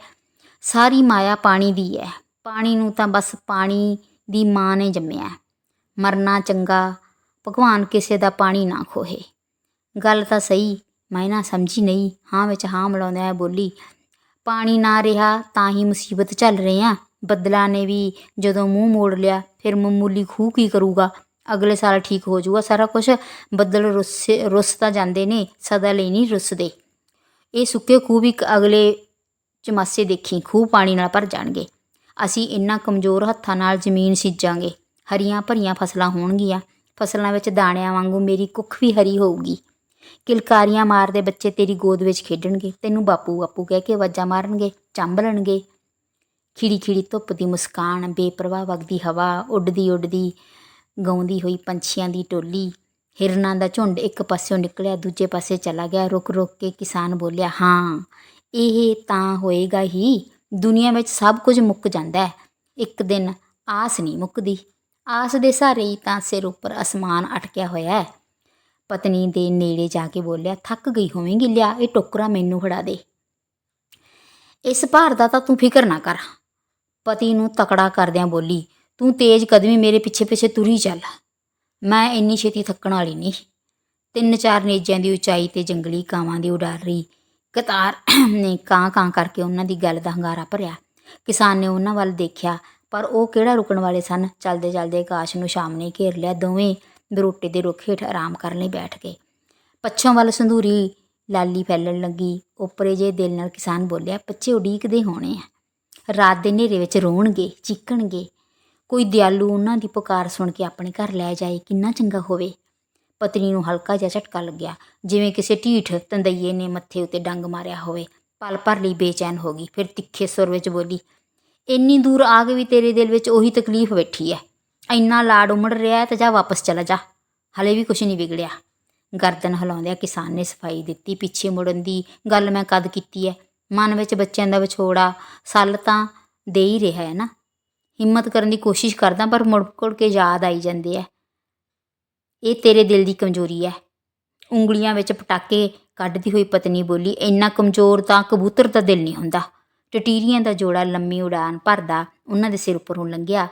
ਸਾਰੀ ਮਾਇਆ ਪਾਣੀ ਦੀ ਹੈ ਪਾਣੀ ਨੂੰ ਤਾਂ ਬਸ ਪਾਣੀ ਦੀ ਮਾਂ ਨੇ ਜੰਮਿਆ ਮਰਨਾ ਚੰਗਾ, ਭਗਵਾਨ ਕਿਸੇ ਦਾ ਪਾਣੀ ਨਾ ਖੋਹੇ। ਗੱਲ ਤਾਂ ਸਹੀ, ਮੈਂ ਨਾ ਸਮਝੀ ਨਹੀਂ, ਹਾਂ ਵਿੱਚ ਹਾਂ ਮਿਲਾਉਂਦਿਆਂ ਬੋਲੀ। ਪਾਣੀ ਨਾ ਰਿਹਾ ਤਾਂ ਹੀ ਮੁਸੀਬਤ ਚੱਲ ਰਹੇ ਆ ਬੱਦਲਾਂ ਨੇ ਵੀ ਜਦੋਂ ਮੂੰਹ ਮੋੜ ਲਿਆ, ਫਿਰ ਮਾਮੂਲੀ ਖੂਹ ਕੀ ਕਰੂਗਾ? ਅਗਲੇ ਸਾਲ ਠੀਕ ਹੋ ਜਾਊਗਾ ਸਾਰਾ ਕੁਝ ਬੱਦਲ ਰੁੱਸੇ, ਰੁੱਸ ਤਾਂ ਜਾਂਦੇ ਨੇ, ਸਦਾ ਲਈ ਨਹੀਂ ਰੁੱਸਦੇ। ਇਹ ਸੁੱਕੇ ਖੂਹ ਵੀ ਇੱਕ ਅਗਲੇ ਚਮਾਸੇ ਦੇਖੀ, ਖੂਹ ਪਾਣੀ ਨਾਲ ਭਰ ਜਾਣਗੇ। ਅਸੀਂ ਇੰਨਾ ਕਮਜ਼ੋਰ ਹੱਥਾਂ ਨਾਲ ਜ਼ਮੀਨ ਸਿੱਜਾਂਗੇ। ਹਰੀਆਂ ਭਰੀਆਂ ਫਸਲਾਂ ਹੋਣਗੀਆਂ। ਫਸਲਾਂ ਵਿੱਚ ਦਾਣਿਆਂ ਵਾਂਗੂ ਮੇਰੀ ਕੁੱਖ ਵੀ ਹਰੀ ਹੋਊਗੀ। ਕਿਲਕਾਰੀਆਂ ਮਾਰਦੇ ਬੱਚੇ ਤੇਰੀ ਗੋਦ ਵਿੱਚ ਖੇਡਣਗੇ। ਤੈਨੂੰ ਬਾਪੂ ਬਾਪੂ ਕਹਿ ਕੇ ਆਵਾਜ਼ਾਂ ਮਾਰਨਗੇ ਚੰਬਲਣਗੇ ਖਿੜੀ ਖਿੜੀ ਧੁੱਪ ਦੀ ਮੁਸਕਾਨ, ਬੇਪਰਵਾਹ ਵਗਦੀ ਹਵਾ, ਉੱਡਦੀ ਉੱਡਦੀ ਗਾਉਂਦੀ ਹੋਈ ਪੰਛੀਆਂ ਦੀ ਟੋਲੀ। ਹਿਰਨਾਂ ਦਾ ਝੁੰਡ ਇੱਕ ਪਾਸਿਓਂ ਨਿਕਲਿਆ, ਦੂਜੇ ਪਾਸੇ ਚਲਾ ਗਿਆ। ਰੁਕ ਰੁਕ ਕੇ ਕਿਸਾਨ ਬੋਲਿਆ, ਹਾਂ, ਇਹ ਤਾਂ ਹੋਏਗਾ ਹੀ। ਦੁਨੀਆ ਵਿੱਚ ਸਭ ਕੁਝ ਮੁੱਕ ਜਾਂਦਾ ਹੈ। ਇੱਕ ਦਿਨ ਆਸ ਨਹੀਂ ਮੁੱਕਦੀ। ਆਸ ਦੇ ਸਹਾਰੇ ਹੀ ਤਾਂ ਸਿਰ ਉੱਪਰ ਅਸਮਾਨ ਅਟਕਿਆ ਹੋਇਆ ਹੈ। ਪਤਨੀ ਦੇ ਨੇੜੇ ਜਾ ਕੇ ਬੋਲਿਆ, ਥੱਕ ਗਈ ਹੋਵੇਂਗੀ, ਲਿਆ ਇਹ ਟੋਕਰਾ ਮੈਨੂੰ ਫੜਾ ਦੇ। ਇਸ ਭਾਰ ਦਾ ਤਾਂ ਤੂੰ ਫਿਕਰ ਨਾ ਕਰ। ਪਤੀ ਨੂੰ ਤਕੜਾ ਕਰਦਿਆਂ ਬੋਲੀ, ਤੂੰ ਤੇਜ਼ ਕਦਮੀ ਮੇਰੇ ਪਿੱਛੇ ਪਿੱਛੇ ਤੁਰੀ ਚੱਲ। ਮੈਂ ਇੰਨੀ ਛੇਤੀ ਥੱਕਣ ਵਾਲੀ ਨਹੀਂ। ਤਿੰਨ ਚਾਰ ਨੇਜਾਂ ਦੀ ਉਚਾਈ ਤੇ ਜੰਗਲੀ ਕਾਵਾਂ ਦੀ ਉਡਾਰੀ ਕਤਾਰ ਨੇ ਕਾਂ ਕਾਂ ਕਰਕੇ ਉਹਨਾਂ ਦੀ ਗੱਲ ਦਾ ਹੰਗਾਰਾ ਭਰਿਆ। ਕਿਸਾਨ ਨੇ ਉਹਨਾਂ ਵੱਲ ਦੇਖਿਆ, ਪਰ ਉਹ ਕਿਹੜਾ ਰੁਕਣ ਵਾਲੇ ਸਨ? ਚਲਦੇ ਚਲਦੇ ਆਕਾਸ਼ ਨੂੰ ਸ਼ਾਮ ਨੇ ਘੇਰ ਲਿਆ, ਦੋਵੇਂ ਬਰੋਟੇ ਦੇ ਰੁੱਖ ਹੇਠ ਆਰਾਮ ਕਰਨ ਲਈ ਬੈਠ ਗਏ। ਪੱਛੋਂ ਵੱਲ ਸੰਧੂਰੀ ਲਾਲੀ ਫੈਲਣ ਲੱਗੀ। ਉਪਰੇ ਜੇ ਦਿਲ ਨਾਲ ਕਿਸਾਨ ਬੋਲਿਆ ਬੱਚੇ ਉਡੀਕਦੇ ਹੋਣੇ ਆ। ਰਾਤ ਦੇ ਹਨੇਰੇ ਵਿੱਚ ਰੋਣਗੇ, ਚੀਕਣਗੇ। ਕੋਈ ਦਿਆਲੂ ਉਹਨਾਂ ਦੀ ਪੁਕਾਰ ਸੁਣ ਕੇ ਆਪਣੇ ਘਰ ਲੈ ਜਾਏ, ਕਿੰਨਾ ਚੰਗਾ ਹੋਵੇ। ਪਤਨੀ ਨੂੰ ਹਲਕਾ ਜਿਹਾ ਝਟਕਾ ਲੱਗਿਆ। ਜਿਵੇਂ ਕਿਸੇ ਢੀਠ ਤੰਦਈਏ ਨੇ ਮੱਥੇ ਉੱਤੇ ਡੰਗ ਮਾਰਿਆ ਹੋਵੇ। ਪਲ ਭਰ ਲਈ ਬੇਚੈਨ ਹੋ ਗਈ। ਫਿਰ ਤਿੱਖੇ ਸੁਰ ਵਿੱਚ ਬੋਲੀ, ਇੰਨੀ ਦੂਰ ਆ ਕੇ ਵੀ ਤੇਰੇ ਦਿਲ ਵਿੱਚ ਉਹੀ ਤਕਲੀਫ ਬੈਠੀ ਐ। ਇੰਨਾ ਲਾੜ ਉਮੜ ਰਿਹਾ ਹੈ ਤਾਂ ਜਾ ਵਾਪਸ ਚਲਾ ਜਾ। ਹਲੇ ਵੀ ਕੁਛ ਨਹੀਂ ਵਿਗੜਿਆ। ਗਰਦਨ ਹਿਲਾਉਂਦਿਆਂ ਕਿਸਾਨ ਨੇ ਸਫ਼ਾਈ ਦਿੱਤੀ। ਪਿੱਛੇ ਮੁੜਨ ਦੀ ਗੱਲ ਮੈਂ ਕਦ ਕੀਤੀ ਐ? ਮਨ ਵਿੱਚ ਬੱਚਿਆਂ ਦਾ ਵਿਛੋੜਾ ਸੱਲ ਤਾਂ ਦੇ ਹੀ ਰਿਹਾ ਹੈ ਨਾ। ਹਿੰਮਤ ਕਰਨ ਦੀ ਕੋਸ਼ਿਸ਼ ਕਰਦਾ ਪਰ ਮੁੜ ਮੁੜ ਕੇ ਯਾਦ ਆਈ ਜਾਂਦੇ ਐ। ਇਹ ਤੇਰੇ ਦਿਲ ਦੀ ਕਮਜ਼ੋਰੀ ਹੈ। ਉਂਗਲੀਆਂ ਵਿੱਚ ਪਟਾਕੇ ਕੱਢਦੀ ਹੋਈ ਪਤਨੀ ਬੋਲੀ, ਇੰਨਾ ਕਮਜ਼ੋਰ ਤਾਂ ਕਬੂਤਰ ਦਾ ਦਿਲ ਨਹੀਂ ਹੁੰਦਾ। ਟਟੀਰੀਆਂ ਦਾ ਜੋੜਾ ਲੰਮੀ ਉਡਾਨ ਭਰਦਾ ਉਹਨਾਂ ਦੇ ਸਿਰ ਉੱਪਰੋਂ ਲੰਘਿਆ।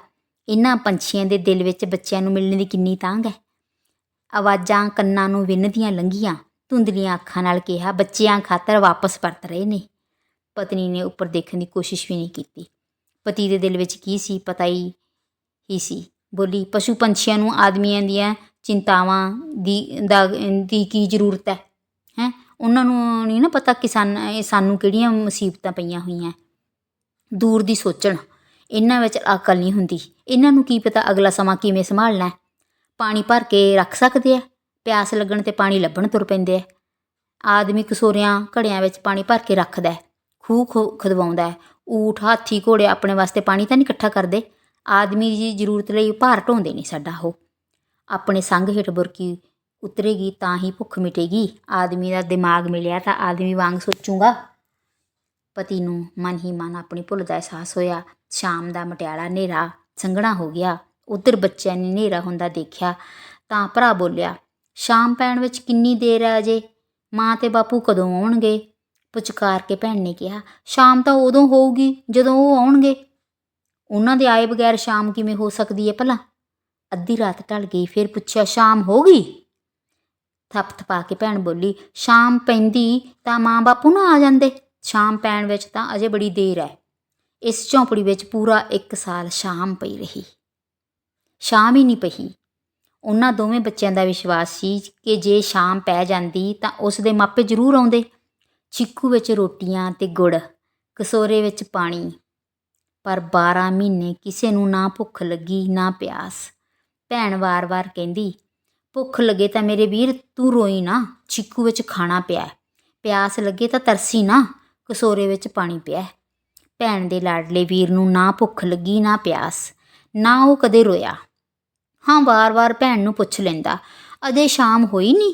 ਇਹਨਾਂ ਪੰਛੀਆਂ ਦੇ ਦਿਲ ਵਿੱਚ ਬੱਚਿਆਂ ਨੂੰ ਮਿਲਣ ਦੀ ਕਿੰਨੀ ਤਾਂਗ ਹੈ। ਆਵਾਜ਼ਾਂ ਕੰਨਾਂ ਨੂੰ ਵਿੰਨਦੀਆਂ ਲੰਘੀਆਂ। ਧੁੰਦਲੀਆਂ ਅੱਖਾਂ ਨਾਲ ਕਿਹਾ, ਬੱਚਿਆਂ ਖਾਤਰ ਵਾਪਸ ਪਰਤ ਰਹੇ ਨੇ। ਪਤਨੀ ਨੇ ਉੱਪਰ ਦੇਖਣ ਦੀ ਕੋਸ਼ਿਸ਼ ਵੀ ਨਹੀਂ ਕੀਤੀ। ਪਤੀ ਦੇ ਦਿਲ ਵਿੱਚ ਕੀ ਸੀ, ਪਤਾ ਹੀ ਹੀ ਸੀ। ਬੋਲੀ, ਪਸ਼ੂ ਪੰਛੀਆਂ ਨੂੰ ਆਦਮੀਆਂ ਦੀਆਂ ਚਿੰਤਾਵਾਂ ਦੀ, ਦਾ, ਦੀ ਕੀ ਜ਼ਰੂਰਤ ਹੈ? ਹੈ? ਉਹਨਾਂ ਨੂੰ ਨਹੀਂ ਨਾ ਪਤਾ ਕਿਸਾਨ ਸਾਨੂੰ ਇਹ ਸਾਨੂੰ ਕਿਹੜੀਆਂ ਮੁਸੀਬਤਾਂ ਪਈਆਂ ਹੋਈਆਂ। ਦੂਰ ਦੀ ਸੋਚਣ। ਇਹਨਾਂ ਵਿੱਚ ਅਕਲ ਨਹੀਂ ਹੁੰਦੀ। ਇਹਨਾਂ ਨੂੰ ਕੀ ਪਤਾ ਅਗਲਾ ਸਮਾਂ ਕਿਵੇਂ ਸੰਭਾਲਣਾ ਹੈ? ਪਾਣੀ ਭਰ ਕੇ ਰੱਖ ਸਕਦੇ ਆ ਪਿਆਸ ਲੱਗਣ ਤੇ ਪਾਣੀ ਲੱਭਣ ਤੁਰ ਪੈਂਦੇ ਆ ਆਦਮੀ ਕਸੋਰਿਆਂ ਘੜਿਆਂ ਵਿੱਚ ਪਾਣੀ ਭਰ ਕੇ ਰੱਖਦਾ ਹੈ? ਖੂਹ ਖੋ, ਖਦਵਾਉਂਦਾ ਹੈ? ਊਠ, ਹਾਥੀ, ਘੋੜੇ ਆਪਣੇ ਵਾਸਤੇ ਪਾਣੀ ਤਾਂ ਨਹੀਂ ਇਕੱਠਾ ਕਰਦੇ? ਆਦਮੀ ਦੀ ਜ਼ਰੂਰਤ ਲਈ ਭਾਰ ਢੋਂਦੇ ਨਹੀਂ ਸਾਡਾ ਉਹ। ਆਪਣੇ ਸੰਗ ਹੇਠ ਬੁਰਕੀ ਉਤਰੇਗੀ ਤਾਂ ਹੀ ਭੁੱਖ ਮਿਟੇਗੀ। ਆਦਮੀ ਦਾ ਦਿਮਾਗ ਮਿਲਿਆ ਤਾਂ ਆਦਮੀ ਵਾਂਗ ਸੋਚੂਗਾ। ਪਤੀ ਨੂੰ ਮਨ ਹੀ ਮਨ ਆਪਣੀ ਭੁੱਲ ਦਾ ਅਹਿਸਾਸ ਹੋਇਆ। ਸ਼ਾਮ ਦਾ ਮਟਿਆਲਾ ਹਨੇਰਾ ਸੰਘਣਾ ਹੋ ਗਿਆ। ਉਧਰ ਬੱਚਿਆਂ ਨੇ ਹਨੇਰਾ ਹੁੰਦਾ ਦੇਖਿਆ ਤਾਂ ਭਰਾ ਬੋਲਿਆ, ਸ਼ਾਮ ਪੈਣ ਵਿੱਚ ਕਿੰਨੀ ਦੇਰ ਹੈ ਅਜੇ? ਮਾਂ ਤੇ ਬਾਪੂ ਕਦੋਂ ਆਉਣਗੇ? ਪੁਚਕਾਰ ਕੇ ਭੈਣ ਨੇ ਕਿਹਾ, ਸ਼ਾਮ ਤਾਂ ਉਦੋਂ ਹੋਊਗੀ ਜਦੋਂ ਉਹ ਆਉਣਗੇ। ਉਹਨਾਂ ਦੇ ਆਏ ਬਗੈਰ ਸ਼ਾਮ ਕਿਵੇਂ ਹੋ ਸਕਦੀ ਹੈ ਭਲਾ? ਅੱਧੀ ਰਾਤ ਢਲ ਗਈ, ਫਿਰ ਪੁੱਛਿਆ, ਸ਼ਾਮ ਹੋ ਗਈ? ਥੱਪ ਥਪਾ ਕੇ ਭੈਣ ਬੋਲੀ, ਸ਼ਾਮ ਪੈਂਦੀ ਤਾਂ ਮਾਂ ਬਾਪੂ ਨਾ ਆ ਜਾਂਦੇ। ਸ਼ਾਮ ਪੈਣ ਵਿੱਚ ਤਾਂ ਅਜੇ ਬੜੀ ਦੇਰ ਹੈ ਇਸ ਝੌਂਪੜੀ ਵਿੱਚ ਪੂਰਾ ਇੱਕ ਸਾਲ ਸ਼ਾਮ ਪਈ ਰਹੀ। ਸ਼ਾਮ ਹੀ ਨਹੀਂ ਪਈ। ਉਹਨਾਂ ਦੋਵੇਂ ਬੱਚਿਆਂ ਦਾ ਵਿਸ਼ਵਾਸ ਸੀ ਕਿ ਜੇ ਸ਼ਾਮ ਪੈ ਜਾਂਦੀ ਤਾਂ ਉਸ ਦੇ ਮਾਪੇ ਜ਼ਰੂਰ ਆਉਂਦੇ। ਚਿੱਕੂ ਵਿੱਚ ਰੋਟੀਆਂ ਤੇ ਗੁੜ, ਕਸੋਰੇ ਵਿੱਚ ਪਾਣੀ। ਪਰ 12 ਮਹੀਨੇ ਕਿਸੇ ਨੂੰ ਨਾ ਭੁੱਖ ਲੱਗੀ, ਨਾ ਪਿਆਸ। ਭੈਣ ਵਾਰ-ਵਾਰ ਕਹਿੰਦੀ, ਭੁੱਖ ਲੱਗੇ ਤਾਂ ਮੇਰੇ ਵੀਰ ਤੂੰ ਰੋਈ ਨਾ, ਚਿੱਕੂ ਵਿੱਚ ਖਾਣਾ ਪਿਆ ਪਿਆਸ ਲੱਗੇ ਤਾਂ ਤਰਸੀ ਨਾ, ਕਸੋਰੇ ਵਿੱਚ ਪਾਣੀ ਪਿਆ ਭੈਣ ਦੇ ਲਾਡਲੇ ਵੀਰ ਨੂੰ ਨਾ ਭੁੱਖ ਲੱਗੀ, ਨਾ ਪਿਆਸ, ਨਾ ਉਹ ਕਦੇ ਰੋਇਆ। ਹਾਂ ਵਾਰ-ਵਾਰ ਭੈਣ ਨੂੰ ਪੁੱਛ ਲੈਂਦਾ, ਅਜੇ ਸ਼ਾਮ ਹੋਈ ਨਹੀਂ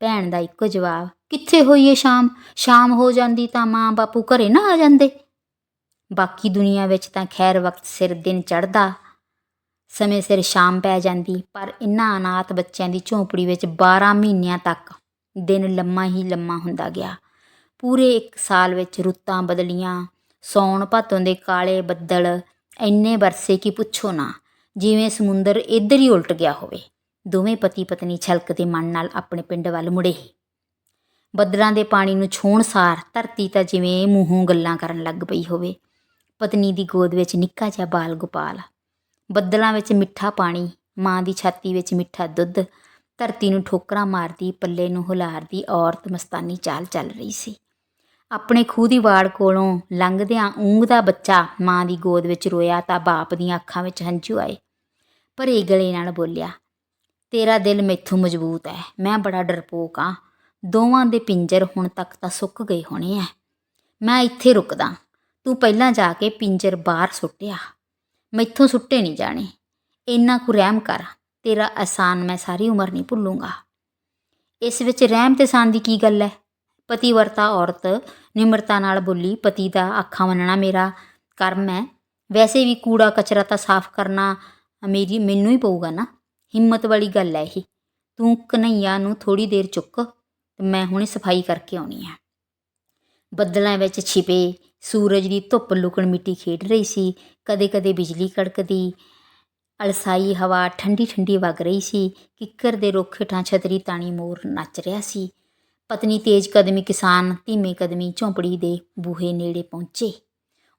ਭੈਣ ਦਾ ਇੱਕੋ ਜਵਾਬ, ਕਿੱਥੇ ਹੋਈ ਏ ਸ਼ਾਮ? ਸ਼ਾਮ ਹੋ ਜਾਂਦੀ ਤਾਂ ਮਾਂ ਬਾਪੂ ਘਰੇ ਨਾ ਆ ਜਾਂਦੇ? ਬਾਕੀ ਦੁਨੀਆ ਵਿੱਚ ਤਾਂ ਖੈਰ ਵਕਤ ਸਿਰ ਦਿਨ ਚੜ੍ਹਦਾ ਸਮੇਂ ਸਿਰ ਸ਼ਾਮ ਪੈ ਜਾਂਦੀ, ਪਰ ਇਨ੍ਹਾਂ ਅਨਾਥ ਬੱਚਿਆਂ ਦੀ ਝੌਂਪੜੀ ਵਿੱਚ 12 ਮਹੀਨਿਆਂ ਤੱਕ ਦਿਨ ਲੰਮਾ ਹੀ ਲੰਮਾ ਹੁੰਦਾ ਗਿਆ। ਪੂਰੇ ਇੱਕ ਸਾਲ ਵਿੱਚ ਰੁੱਤਾਂ ਬਦਲੀਆਂ, ਸੌਣ ਭਾਦੋਂ ਦੇ ਕਾਲੇ ਬੱਦਲ ਇੰਨੇ ਵਰਸੇ ਕਿ ਪੁੱਛੋ ਨਾ, ਜਿਵੇਂ ਸਮੁੰਦਰ ਇੱਧਰ ਹੀ ਉਲਟ ਗਿਆ ਹੋਵੇ, ਦੋਵੇਂ ਪਤੀ ਪਤਨੀ ਛਲਕਦੇ ਮਨ ਨਾਲ ਆਪਣੇ ਪਿੰਡ ਵੱਲ ਮੁੜੇ ਬੱਦਲਾਂ ਦੇ ਪਾਣੀ ਨੂੰ ਛੋਹਣ ਸਾਰ ਧਰਤੀ ਤਾਂ ਜਿਵੇਂ ਮੂੰਹੋਂ ਗੱਲਾਂ ਕਰਨ ਲੱਗ ਪਈ ਹੋਵੇ। ਪਤਨੀ ਦੀ ਗੋਦ ਵਿੱਚ ਨਿੱਕਾ ਜਿਹਾ ਬਾਲ ਗੋਪਾਲ ਬੱਦਲਾਂ ਵਿੱਚ ਮਿੱਠਾ ਪਾਣੀ, ਮਾਂ ਦੀ ਛਾਤੀ ਵਿੱਚ ਮਿੱਠਾ ਦੁੱਧ, ਧਰਤੀ ਨੂੰ ਠੋਕਰਾਂ ਮਾਰਦੀ, ਪੱਲੇ ਨੂੰ ਹੁਲਾਰਦੀ, ਔਰਤ ਮਸਤਾਨੀ ਚਾਲ ਚੱਲ ਰਹੀ ਸੀ। ਆਪਣੇ ਖੂਹ ਦੀ ਵਾੜ ਕੋਲੋਂ ਲੰਘਦਿਆਂ ਊਂਘਦਾ ਬੱਚਾ ਮਾਂ ਦੀ ਗੋਦ ਵਿੱਚ ਰੋਇਆ ਤਾਂ ਬਾਪ ਦੀਆਂ ਅੱਖਾਂ ਵਿੱਚ ਹੰਝੂ ਆਏ। ਭਰੇ ਗਲੇ ਨਾਲ ਬੋਲਿਆ, ਤੇਰਾ ਦਿਲ ਮੈਥੋਂ ਮਜ਼ਬੂਤ ਹੈ ਮੈਂ ਬੜਾ ਡਰਪੋਕ ਆ। ਦੋਵਾਂ ਦੇ ਪਿੰਜਰ ਹੁਣ ਤੱਕ ਤਾਂ ਸੁੱਕ ਗਏ ਹੋਣੇ ਐ। ਮੈਂ ਇੱਥੇ ਰੁਕਦਾ, ਤੂੰ ਪਹਿਲਾਂ ਜਾ ਕੇ ਪਿੰਜਰ ਬਾਹਰ ਸੁੱਟਿਆ ਮੈਥੋਂ ਸੁੱਟੇ ਨਹੀਂ ਜਾਣੇ। ਇੰਨਾ ਕੁ ਰਹਿਮ ਕਰ, ਤੇਰਾ ਅਹਿਸਾਨ ਮੈਂ ਸਾਰੀ ਉਮਰ ਨਹੀਂ ਭੁੱਲੂੰਗਾ। ਇਸ ਵਿੱਚ ਰਹਿਮ ਤੇ ਸਾਨ ਦੀ ਕੀ ਗੱਲ ਹੈ ਪਤੀਵਰਤਾ ਔਰਤ, ਨਿਮਰਤਾ ਨਾਲ ਬੋਲੀ, ਪਤੀ ਦਾ ਆਖਾਂ ਮੰਨਣਾ ਮੇਰਾ ਕਰਮ ਹੈ ਵੈਸੇ ਵੀ ਕੂੜਾ ਕਚਰਾ ਤਾਂ ਸਾਫ਼ ਕਰਨਾ ਮੇਰੀ, ਮੈਨੂੰ ਹੀ ਪਊਗਾ ਨਾ। ਹਿੰਮਤ ਵਾਲੀ ਗੱਲ ਹੈ ਇਹ। ਤੂੰ ਕਨਈਆ ਨੂੰ ਥੋੜੀ ਦੇਰ ਚੁੱਕ ਤੇ ਮੈਂ ਹੁਣੇ ਸਫ਼ਾਈ ਕਰਕੇ ਆਉਣੀ ਹੈ ਬੱਦਲਾਂ ਵਿੱਚ ਛਿਪੇ ਸੂਰਜ ਦੀ ਧੁੱਪ ਲੁਕਣ ਮਿੱਟੀ ਖੇਡ ਰਹੀ ਸੀ ਕਦੇ-ਕਦੇ ਬਿਜਲੀ ਕੜਕਦੀ, ਅਲਸਾਈ ਹਵਾ ਠੰਡੀ ਠੰਡੀ ਵਗ ਰਹੀ ਸੀ, ਕਿੱਕਰ ਦੇ ਰੁੱਖ ਹੇਠਾਂ ਛਤਰੀ ਤਾਣੀ ਮੋਰ ਨੱਚ ਰਿਹਾ ਸੀ। ਪਤਨੀ ਤੇਜ਼ ਕਦਮੀ ਕਿਸਾਨ ਧੀਮੇ ਕਦਮੀ ਝੌਂਪੜੀ ਦੇ ਬੂਹੇ ਨੇੜੇ ਪਹੁੰਚੇ।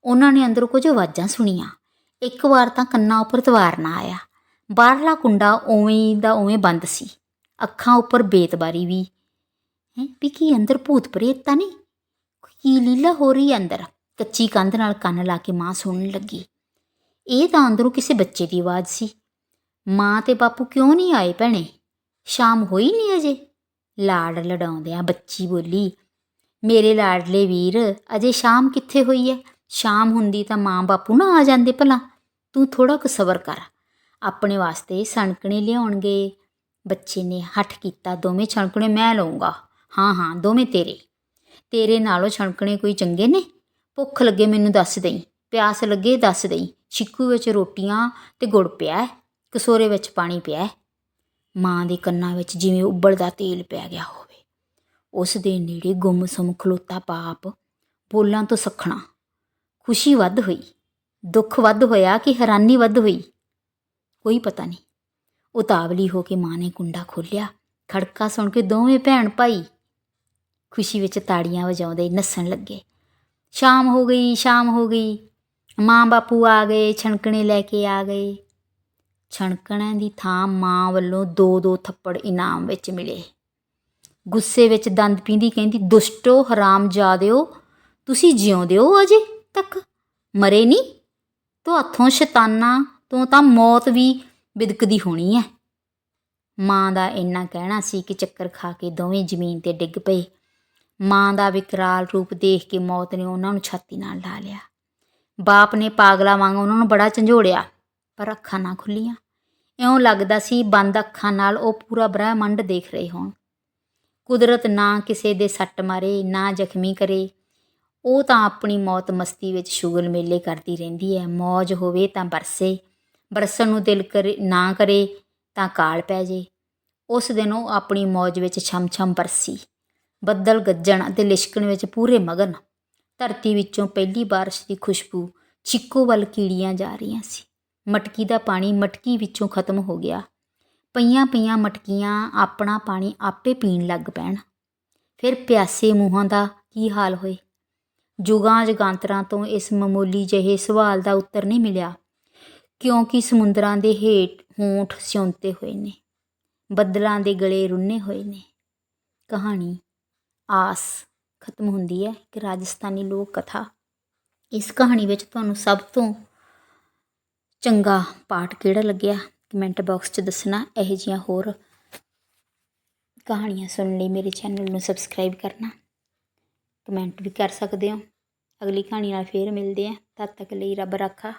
ਉਹਨਾਂ ਨੇ ਅੰਦਰੋਂ ਕੁਝ ਆਵਾਜ਼ਾਂ ਸੁਣੀਆਂ। ਇੱਕ ਵਾਰ ਤਾਂ ਕੰਨਾਂ ਉੱਪਰ ਤਵਾਰ ਨਾ ਆਇਆ। ਬਾਹਰਲਾ ਕੁੰਡਾ ਉਵੇਂ ਦਾ ਉਵੇਂ ਬੰਦ ਸੀ। ਅੱਖਾਂ ਉੱਪਰ ਬੇਤਬਾਰੀ ਵੀ। ਹੈ, ਵੀ ਕੀ ਅੰਦਰ ਭੂਤ ਪ੍ਰੇਤ ਤਾਂ ਨਹੀਂ? ਕੀ ਲੀਲਾ ਹੋ ਰਹੀ ਹੈ ਅੰਦਰ? ਕੱਚੀ ਕੰਧ ਨਾਲ ਕੰਨ ਲਾ ਕੇ ਮਾਂ ਸੁਣਨ ਲੱਗੀ। ਇਹ ਤਾਂ ਅੰਦਰੋਂ ਕਿਸੇ ਬੱਚੇ ਦੀ ਆਵਾਜ਼ ਸੀ। ਮਾਂ ਤੇ ਬਾਪੂ ਕਿਉਂ ਨਹੀਂ ਆਏ ਭੈਣੇ? ਸ਼ਾਮ ਹੋਈ ਨਹੀਂ ਅਜੇ? ਲਾੜ ਲੜਾਉਂਦਿਆਂ ਬੱਚੀ ਬੋਲੀ, ਮੇਰੇ ਲਾਡਲੇ ਵੀਰ, ਅਜੇ ਸ਼ਾਮ ਕਿੱਥੇ ਹੋਈ ਹੈ? ਸ਼ਾਮ ਹੁੰਦੀ ਤਾਂ ਮਾਂ ਬਾਪੂ ਨਾ ਆ ਜਾਂਦੇ ਭਲਾ। ਤੂੰ ਥੋੜਾ ਕੁ ਸਬਰ ਕਰ। ਆਪਣੇ ਵਾਸਤੇ ਸਣਕਣੇ ਲਿਆਉਣਗੇ। ਬੱਚੇ ਨੇ ਹੱਠ ਕੀਤਾ, ਦੋਵੇਂ ਛਣਕਣੇ ਮੈਂ ਲਊਂਗਾ। ਹਾਂ ਹਾਂ, ਦੋਵੇਂ ਤੇਰੇ। ਤੇਰੇ ਨਾਲੋਂ ਛਣਕਣੇ ਕੋਈ ਚੰਗੇ ਨੇ? ਭੁੱਖ ਲੱਗੇ ਮੈਨੂੰ ਦੱਸ ਦੇਈ, ਪਿਆਸ ਲੱਗੇ ਦੱਸ ਦੇਈ, ਛਿੱਕੂ ਵਿੱਚ ਰੋਟੀਆਂ ਤੇ ਗੁੜ ਪਿਆ ਕਸੋਰੇ ਵਿੱਚ ਪਾਣੀ ਪਿਆ ਮਾਂ ਦੇ ਕੰਨਾਂ ਵਿੱਚ ਜਿਵੇਂ ਉੱਬਲਦਾ ਤੇਲ ਪੈ ਗਿਆ ਹੋਵੇ। ਉਸ ਦੇ ਨੇੜੇ ਗੁੰਮਸੁੰਮ ਖਲੋਤਾ ਪਾਪ, ਬੋਲਾਂ ਤੋਂ ਸਖਣਾ। ਖੁਸ਼ੀ ਵੱਧ ਹੋਈ, ਦੁੱਖ ਵੱਧ ਹੋਇਆ ਕਿ ਹੈਰਾਨੀ ਵੱਧ ਹੋਈ? ਕੋਈ ਪਤਾ ਨਹੀਂ। ਉਤਾਵਲੀ ਹੋ ਕੇ ਮਾਂ ਨੇ ਕੁੰਡਾ ਖੋਲ੍ਹਿਆ, ਖੜਕਾ ਸੁਣ ਕੇ ਦੋਵੇਂ ਭੈਣ ਭਾਈ ਖੁਸ਼ੀ ਵਿੱਚ ਤਾੜੀਆਂ ਵਜਾਉਂਦੇ ਨੱਸਣ ਲੱਗੇ। ਸ਼ਾਮ ਹੋ ਗਈ, ਸ਼ਾਮ ਹੋ ਗਈ। ਮਾਂ ਬਾਪੂ ਆ ਗਏ, ਛਣਕਣੇ ਲੈ ਕੇ ਆ ਗਏ। ਛਣਕਣਿਆਂ ਦੀ ਥਾਂ ਮਾਂ ਵੱਲੋਂ ਦੋ ਦੋ ਥੱਪੜ ਇਨਾਮ ਵਿੱਚ ਮਿਲੇ। ਗੁੱਸੇ ਵਿੱਚ ਦੰਦ ਪੀਂਦੀ ਕਹਿੰਦੀ, ਦੁਸ਼ਟੋ ਹਰਾਮ ਜਾਦਿਓ, ਤੁਸੀਂ ਜਿਉਂਦੇ ਹੋ ਅਜੇ ਤੱਕ? ਮਰੇ ਨਹੀਂ ਤੁਹਾਥੋਂ ਸ਼ੈਤਾਨਾਂ ਤੋਂ ਤਾਂ ਮੌਤ ਵੀ ਬਿਦਕਦੀ ਹੋਣੀ ਹੈ ਮਾਂ ਦਾ ਇੰਨਾ ਕਹਿਣਾ ਸੀ ਕਿ ਚੱਕਰ ਖਾ ਕੇ ਦੋਵੇਂ ਜ਼ਮੀਨ ਤੇ ਡਿੱਗ ਪਏ। ਮਾਂ ਦਾ ਵਿਕਰਾਲ ਰੂਪ ਦੇਖ ਕੇ ਮੌਤ ਨੇ ਉਹਨਾਂ ਨੂੰ ਛਾਤੀ ਨਾਲ ਲਾ ਲਿਆ। ਬਾਪ ਨੇ ਪਾਗਲਾ ਵਾਂਗ ਉਹਨਾਂ ਨੂੰ ਬੜਾ ਝੰਜੋੜਿਆ, ਪਰ ਅੱਖਾਂ ਨਾ ਖੁੱਲੀਆਂ। ਇਉਂ ਲੱਗਦਾ ਸੀ ਬੰਦ ਅੱਖਾਂ ਨਾਲ ਉਹ ਪੂਰਾ ਬ੍ਰਹਿਮੰਡ ਦੇਖ ਰਹੇ ਹੋਣ। ਕੁਦਰਤ ਨਾ ਕਿਸੇ ਦੇ ਸੱਟ ਮਾਰੇ, ਨਾ ਜ਼ਖਮੀ ਕਰੇ। ਉਹ ਤਾਂ ਆਪਣੀ ਮੌਤ ਮਸਤੀ ਵਿੱਚ ਸ਼ੁਗਲ ਮੇਲੇ ਕਰਦੀ ਰਹਿੰਦੀ ਹੈ। ਮੌਜ ਹੋਵੇ ਤਾਂ ਬਰਸੇ, ਬਰਸਣ ਨੂੰ ਦਿਲ ਕਰੇ, ਨਾ ਕਰੇ ਤਾਂ ਕਾਲ ਪੈ ਜੇ। ਉਸ ਦਿਨ ਉਹ ਆਪਣੀ ਮੌਜ ਵਿੱਚ ਛਮ-ਛਮ ਬਰਸੀ। ਬੱਦਲ ਗੱਜਣ ਅਤੇ ਲਿਸ਼ਕਣ ਵਿੱਚ ਪੂਰੇ ਮਗਨ। ਧਰਤੀ ਵਿੱਚੋਂ ਪਹਿਲੀ ਬਾਰਿਸ਼ ਦੀ ਖੁਸ਼ਬੂ ਛਿੱਕੋ ਵੱਲ ਕੀੜੀਆਂ ਜਾ ਰਹੀਆਂ ਸੀ। ਮਟਕੀ ਦਾ ਪਾਣੀ ਮਟਕੀ ਵਿੱਚੋਂ ਖਤਮ ਹੋ ਗਿਆ। ਪਈਆਂ ਪਈਆਂ ਮਟਕੀਆਂ ਆਪਣਾ ਪਾਣੀ ਆਪੇ ਪੀਣ ਲੱਗ ਪੈਣ। ਫਿਰ ਪਿਆਸੇ ਮੂੰਹਾਂ ਦਾ ਕੀ ਹਾਲ ਹੋਏ? ਜੁਗਾਂ ਜਗਾਂਤਰਾਂ ਤੋਂ ਇਸ ਮਾਮੂਲੀ ਜਿਹੇ ਸਵਾਲ ਦਾ ਉੱਤਰ ਨਹੀਂ ਮਿਲਿਆ, ਕਿਉਂਕਿ ਸਮੁੰਦਰਾਂ ਦੇ ਹੇਠ ਹੋਂਠ ਸਿਉਂਤੇ ਹੋਏ ਨੇ, ਬੱਦਲਾਂ ਦੇ ਗਲੇ ਰੁੰਨੇ ਹੋਏ ਨੇ। ਕਹਾਣੀ ਆਸ ਖਤਮ ਹੁੰਦੀ ਹੈ ਕਿ ਰਾਜਸਥਾਨੀ ਲੋਕ ਕਥਾ ਇਸ ਕਹਾਣੀ ਵਿੱਚ ਤੁਹਾਨੂੰ ਸਭ ਤੋਂ ਚੰਗਾ ਪਾਠ ਕਿਹੜਾ ਲੱਗਿਆ? ਕਮੈਂਟ ਬਾਕਸ 'ਚ ਦੱਸਣਾ, ਇਹੋ ਜਿਹੀਆਂ ਹੋਰ ਕਹਾਣੀਆਂ ਸੁਣਨ ਲਈ ਮੇਰੇ ਚੈਨਲ ਨੂੰ ਸਬਸਕ੍ਰਾਈਬ ਕਰਨਾ। ਕਮੈਂਟ ਵੀ ਕਰ ਸਕਦੇ ਹੋ। ਅਗਲੀ ਕਹਾਣੀ ਨਾਲ ਫੇਰ ਮਿਲਦੇ ਹਾਂ। ਤਦ ਤੱਕ ਲਈ ਰੱਬ ਰਾਖਾ।